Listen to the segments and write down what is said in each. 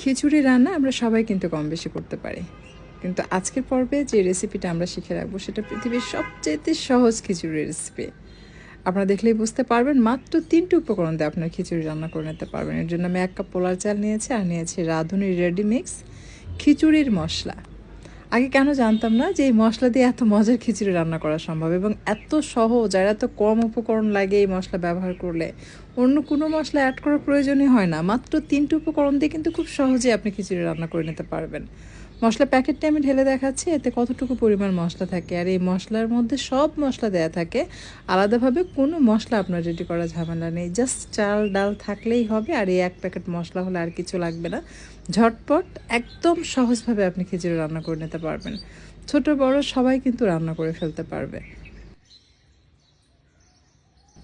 খিচুড়ি রান্না আমরা সবাই কিন্তু কম বেশি করতে পারি। কিন্তু আজকের পর্বে যে রেসিপিটা আমরা শিখে রাখব, সেটা পৃথিবীর সবচেয়ে সহজ খিচুড়ির রেসিপি আপনারা দেখলেই বুঝতে পারবেন, মাত্র তিনটি উপকরণ দিয়ে আপনার খিচুড়ি রান্না করে নিতে পারবেন। এর জন্য আমি এক কাপ পোলার চাল নিয়েছি, আর নিয়েছি রাঁধুনির রেডি মিক্স খিচুড়ির মশলা। আগে কেন জানতাম না যে এই মশলা দিয়ে এত মজার খিচুড়ি রান্না করা সম্ভব? এবং এত সহজ আর এত কম উপকরণ লাগে এই মশলা ব্যবহার করলে। অন্য কোনো মশলা অ্যাড করার প্রয়োজনই হয় না। মাত্র তিনটে উপকরণ দিয়ে কিন্তু খুব সহজে আপনি খিচুড়ি রান্না করে নিতে পারবেন। মশলা প্যাকেটটা আমি ঢেলে দেখাচ্ছি, এতে কতটুকু পরিমাণ মশলা থাকে? আর এই মশলার মধ্যে সব মশলা দেয়া থাকে। আলাদাভাবে কোনো মশলা আপনার রেডি করা ঝামেলা নেই। জাস্ট চাল, ডাল থাকলেই হবে, আর এই এক প্যাকেট মশলা হলে আর কিছু লাগবে না। ঝটপট, একদম সহজভাবে আপনি খিচুড়ি রান্না করে নিতে পারবেন। ছোট, বড় সবাই কিন্তু রান্না করে ফেলতে পারবে।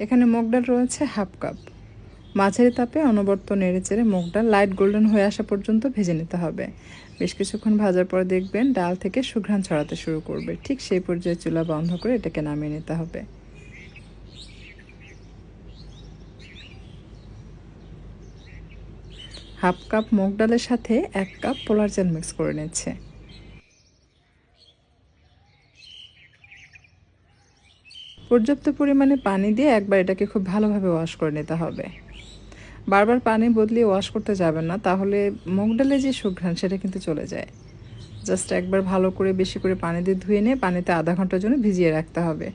এখানে মুগ ডাল রয়েছে হাফ কাপ। মাঝারি তাপে অনবর্ত নেড়ে চেড়ে ডাল লাইট গোল্ডেন হয়ে আসা পর্যন্ত ভেজে নিতে হবে। বেশ কিছুক্ষণ ভাজার পর দেখবেন ডাল থেকে সুঘ্রাণ ছড়াতে শুরু করবে। ঠিক সেই পর্যায়ে চুলা বন্ধ করে এটাকে নামিয়ে নিতে হবে। হাফ কাপ মুগ ডালের সাথে এক কাপ পোলার চাল মিক্স করে নিচ্ছে। পর্যাপ্ত পরিমাণে পানি দিয়ে একবার এটাকে খুব ভালোভাবে ওয়াশ করে নিতে হবে। বারবার পানি বদলিয়ে ওয়াশ করতে যাবেন না, তাহলে মুগ ডালে যে সুঘ্রাণ সেটা কিন্তু চলে যায়। জাস্ট একবার ভালো করে বেশি করে পানি দিয়ে ধুয়ে নিয়ে পানিতে আধা ঘণ্টার জন্য ভিজিয়ে রাখতে হবে।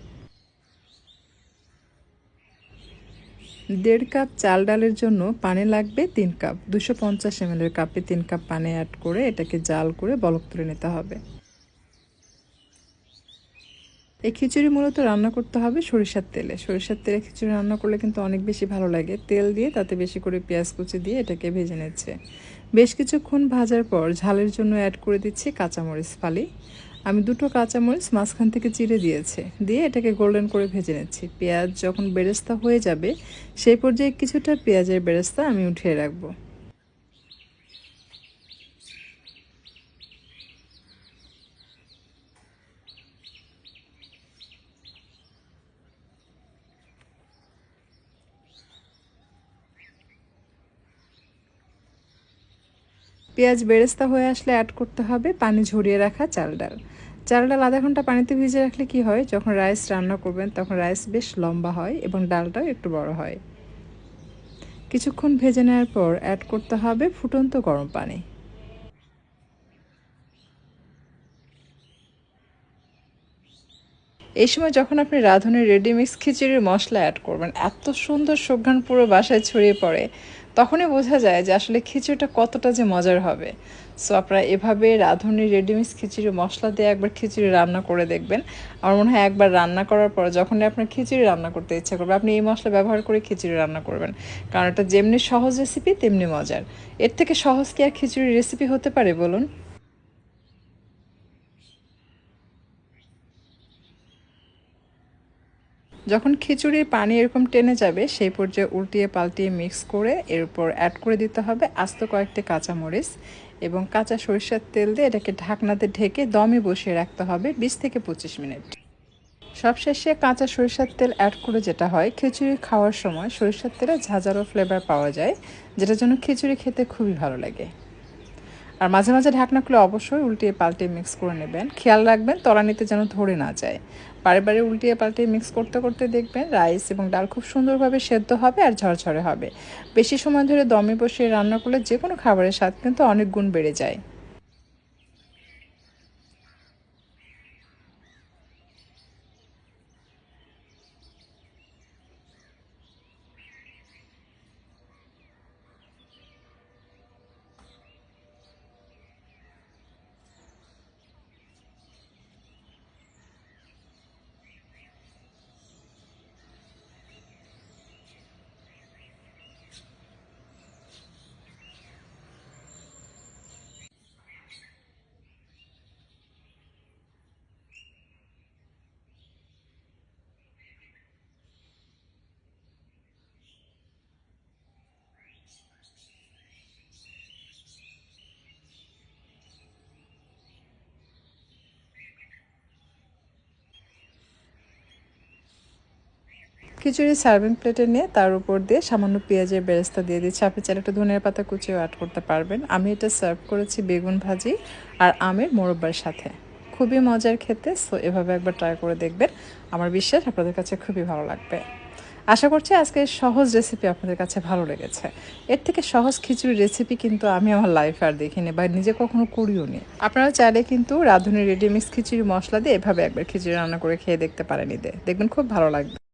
দেড় কাপ চাল ডালের জন্য পানি লাগবে তিন কাপ। দুশো পঞ্চাশ এমএলের কাপে তিন কাপ পানি অ্যাড করে এটাকে জাল করে বলক তুলে নিতে হবে। এই খিচুড়ি মূলত রান্না করতে হবে সরিষার তেলে। সরিষার তেলে খিচুড়ি রান্না করলে কিন্তু অনেক বেশি ভালো লাগে। তেল দিয়ে তাতে বেশি করে পেঁয়াজ কুচি দিয়ে এটাকে ভেজে নিচ্ছে। বেশ কিছুক্ষণ ভাজার পর ঝালের জন্য অ্যাড করে দিচ্ছি কাঁচামরিচ ফালি। আমি দুটো কাঁচামরিচ মাঝখান থেকে চিড়ে দিয়েছে। দিয়ে এটাকে গোল্ডেন করে ভেজে নিচ্ছি। পেঁয়াজ যখন বেরেস্তা হয়ে যাবে, সেই পর্যায়ে কিছুটা পেঁয়াজের বেরেস্তা আমি উঠিয়ে রাখব। পেঁয়াজ বেরেস্তা হয়ে আসলে অ্যাড করতে হবে, পানি ঝরিয়ে রাখা চাল ডাল চাল ডাল আধা ঘণ্টা পানিতে ভিজে রাখলে কি হয়? যখন রাইস রান্না করবেন, তখন রাইস বেশ লম্বা হয় এবং ডালটাও একটু বড় হয়। কিছুক্ষণ ভেজে নেওয়ার পর অ্যাড করতে হবে ফুটন্ত গরম পানি। এই সময় যখন আপনি রাঁধুনির রেডিমিক্স খিচুড়ির মশলা অ্যাড করবেন, এত সুন্দর সুঘ্রাণ পুরো বাসায় ছড়িয়ে পড়ে। তখনই বোঝা যায় যে আসলে খিচুড়িটা কতটা যে মজার হবে। সো আপনারা এভাবে রাঁধুনি, রেডিমিক্স খিচুড়ি, মশলা দিয়ে একবার খিচুড়ি রান্না করে দেখবেন। আমার মনে হয় একবার রান্না করার পর যখনই আপনার খিচুড়ি রান্না করতে ইচ্ছা করবে, আপনি এই মশলা ব্যবহার করে খিচুড়ি রান্না করবেন। কারণ এটা যেমনি সহজ রেসিপি তেমনি মজার। এর থেকে সহজ কি আর খিচুড়ির রেসিপি হতে পারে বলুন? যখন খিচুড়ির পানি এরকম টেনে যাবে, সেই পর্যায়ে উল্টিয়ে পাল্টিয়ে মিক্স করে এর উপর অ্যাড করে দিতে হবে আস্ত কয়েকটি কাঁচামরিচ এবং কাঁচা সরিষার তেল দিয়ে এটাকে ঢাকনাতে ঢেকে দমে বসিয়ে রাখতে হবে বিশ থেকে পঁচিশ মিনিট। সবশেষে কাঁচা সরিষার তেল অ্যাড করে যেটা হয়, খিচুড়ি খাওয়ার সময় সরিষার তেলে ঝাঁঝারো ফ্লেভার পাওয়া যায়, যেটার জন্য খিচুড়ি খেতে খুবই ভালো লাগে। আর মাঝে মাঝে ঢাকনা খুলে অবশ্যই উল্টিয়ে পাল্টে মিক্স করে নেবেন। খেয়াল রাখবেন তলানিতে যেন ধরে না যায়। বারে বারে উল্টিয়ে পাল্টে মিক্স করতে করতে দেখবেন রাইস এবং ডাল খুব সুন্দরভাবে সেদ্ধ হবে আর ঝরঝরে হবে। বেশি সময় ধরে দমে বসিয়ে রান্না করলে যে কোনো খাবারের স্বাদ কিন্তু অনেক গুণ বেড়ে যায়। খিচুড়ি সার্ভিং প্লেটে নিয়ে তার উপর দিয়ে সামান্য পেঁয়াজের বেরেস্তা দিয়ে দিচ্ছি। আপনি চাইলে একটু ধনের পাতা কুচিও অ্যাড করতে পারবেন। আমি এটা সার্ভ করেছি বেগুন ভাজি আর আমের মোরব্বার সাথে। খুবই মজার খেতে সো এভাবে একবার ট্রাই করে দেখবেন। আমার বিশ্বাস আপনাদের কাছে খুবই ভালো লাগবে। আশা করছি আজকে সহজ রেসিপি আপনাদের কাছে ভালো লেগেছে। এর থেকে সহজ খিচুড়ি রেসিপি কিন্তু আমি আমার লাইফে আর দেখিনি বা নিজে কখনো করিও নি। আপনারা চাইলে কিন্তু রাঁধুনি রেডিমিক্স খিচুড়ি মশলা দিয়ে এভাবে একবার খিচুড়ি রান্না করে খেয়ে দেখতে পারেন ঈদে। দেখবেন খুব ভালো লাগবে।